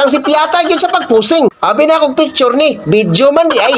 Hastang si Piata yun sa pagpusing. Abi na akong picture ni, video man di ay.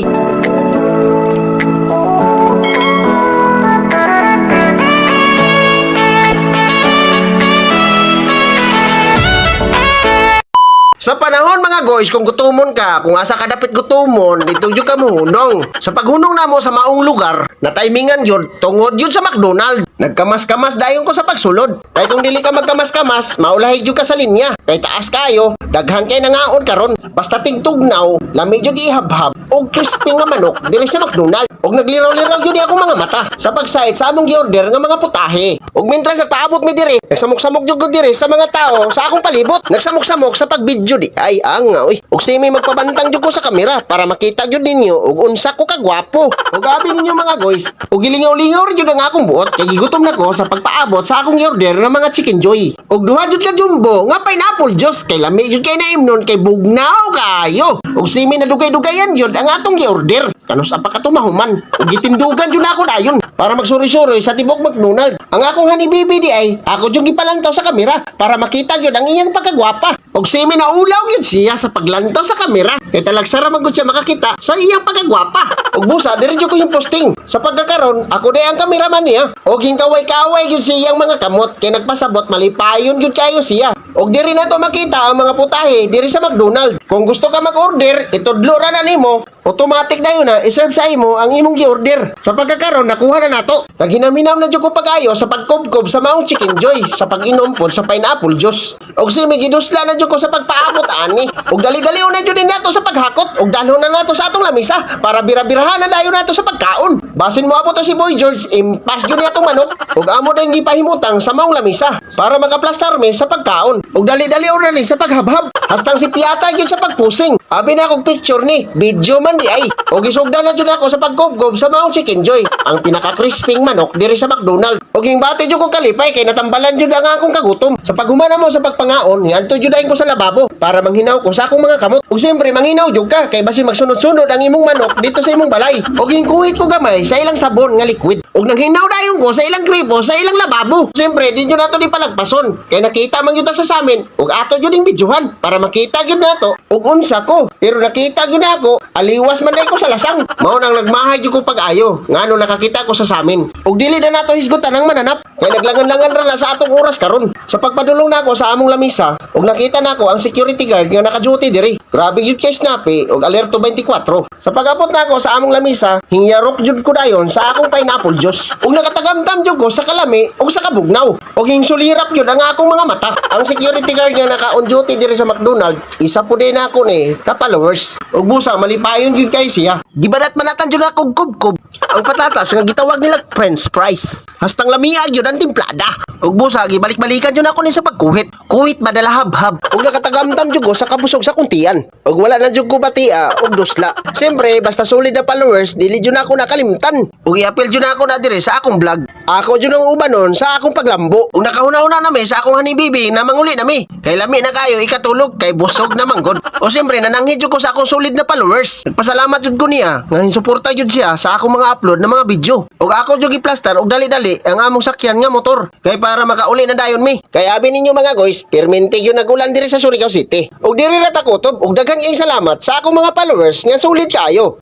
Sa panahon mga guys, kung gutumon ka, kung asa ka dapit gutumon, dito yun ka muhunong. Sa paghunong na mo sa maong lugar, na timingan yun, tungod yun sa McDonald. Nagkamas-kamas dayon ko sa pagsulod. Kaya kung dili ka magkamas-kamas, maulahig yun ka sa linya. Kay taas kayo, daghan kay nangaon karon. Basta tingtugnaw, lami yun ihabhab, og crispy nga manok, dili sa McDonald. Og nagliraw-liraw yun akong mga mata sa pagsayad sa among giorder nga mga putahe. Og mintras nagpaabot mi diri, nagsamok-samok jud ko diri sa mga tao sa akong palibot. Nagsamok-samok sa pagbidyo di. Ay anga oy. Og simi magpabantang jud ko sa kamera para makita jud ninyo og unsa ko kagwapo. Og abi ninyo mga guys, og gilingaw-lingaw jud ang akong buot kay gigutom na ko sa pagpaabot sa akong giorder nga mga chicken joy. Og duha jud ka jumbo nga pineapple juice kay lami jud kay naimnon kay bugnaw kayo. Og simi na dugay-dugayan jud ang atong giorder. Kanus apa ka tumahuman. Og gitindugan jud na ako dayon para magsuri-suri sa tibok McDonald. Ang akong hanibibi di ay ako jud gipalantaw sa kamera para makita jud ang iyang pagkagwapa. Og simi na ulaw yun siya sa paglantaw sa kamera. Kay talagsara man gud siya makakita sa iyang pagkagwapa. Og busa diri ko yung posting. Sa pagkakaron ako day ang kameraman niya. Og hingkaway-kaway yun siyang mga kamot kay nagpasabot malipayon yun kayo siya. Og diri na to makita ang mga putahe diri sa McDonald. Kung gusto ka mag-order, itudlo ra na nimo automatic na yun na iserve sa imo ang imong gi-order. Sa pagkakaroon, nakuha na nato. Naghinam-hinam na jud ko pag-ayo sa pagkubkob sa maong chicken joy sa pag-inom pod sa pineapple juice. Og simi gidusla na jud ko sa pagpaabot ani. Og dali-dali na jud din nato sa paghakot og dalhon na nato sa atong lamisa para bira-birahan na dayon nato sa pagkaon. Basin mo apo si Boy George, impas jud niya tong manok. Og amo din gipahimutang sa maong lamisa para magaplastar mi sa pagkaon. Og dali-dali na ni sa paghabhab. Hastang si Piata yun sa pagpusing. Abi na akong picture ni, video man di ay. O gisugdan na jud ako sa pagkubgob sa maong chicken joy. Ang pinaka-crisping manok diri sa McDonald. O hingbati jud ko kalipay kay natambalan jud ang akong kagutom. Sa paghumana mo sa pagpangaon, niadto jud ko sa lababo para manghinaw ko sa akong mga kamot. O siyempre manghinaw jud ka kay basi magsunod-sunod ang imong manok dito sa imong balay. O hingkuhit ko gamay sa ilang sabon nga liquid. Og nanghinaw dayon ko sa ilang gripo sa ilang lababo. Siyempre di jud nato di palagpason. Kay nakita man jud sa samin og ato jud ding videohan para makita jud nato og unsa ko. Pero nakita jud ako, aliwas man ko sa lasang. Mao nang nagmahay jud ko pag-ayo. Ngano nakakita ko sa samin. Og dili na nato hisgutan ang mananap. Kay naglangan-langan ra na sa atong oras karon. Sa pagpadulong nako sa among lamisa, og nakita nako ang security guard nga naka-duty diri. Grabe jud kay snappy og alerto 24. Sa pag-abot nako sa among lamisa, hingyarok jud ko dayon sa akong pineapple juice. Og nakatagamtam jud ko sa kalami og sa kabugnaw. Og hingsulirap jud ang akong mga mata. Ang security guard nga naka-on duty diri sa McDonald, isa po din ako ni ka-followers. Og busa malipayon jud kay siya. Gibadat manatan jud akong kubkob. Ang patatas nga gitawag nila french fries. Hastang lamia jud ang timplada. Og busa gibalik-balikan jud ako ni sa pagkuhit. Kuhit madala habhab. Og nakatagamtam jud ko sa kabusog sa kuntian. Og wala na jud ko batia og dusla. Siyempre basta solid na followers, dili jud na ako nakalimtan. Og i-appeal jud na ako na dire sa akong vlog. Ako jud ang ubanon sa akong paglambo. Og nakahuna-una nami sa akong hanibibi na manguli nami. Kay lami na kayo ikatulog kay busog na manggod. O siyempre nananghid ko sa akong solid na followers. Nagpasalamat jud ko niya nga hinsuporta jud siya sa akong mga upload na mga video. Og ako jud giplaster og dali-dali ang among sakyan nga motor. Kay para makauli na dayon mi. Kay abi ninyo mga guys, permente yun nagulan diri sa Surigao City. Og diri ra ta kutob og daghang iyang salamat sa akong mga followers nga solid kayo.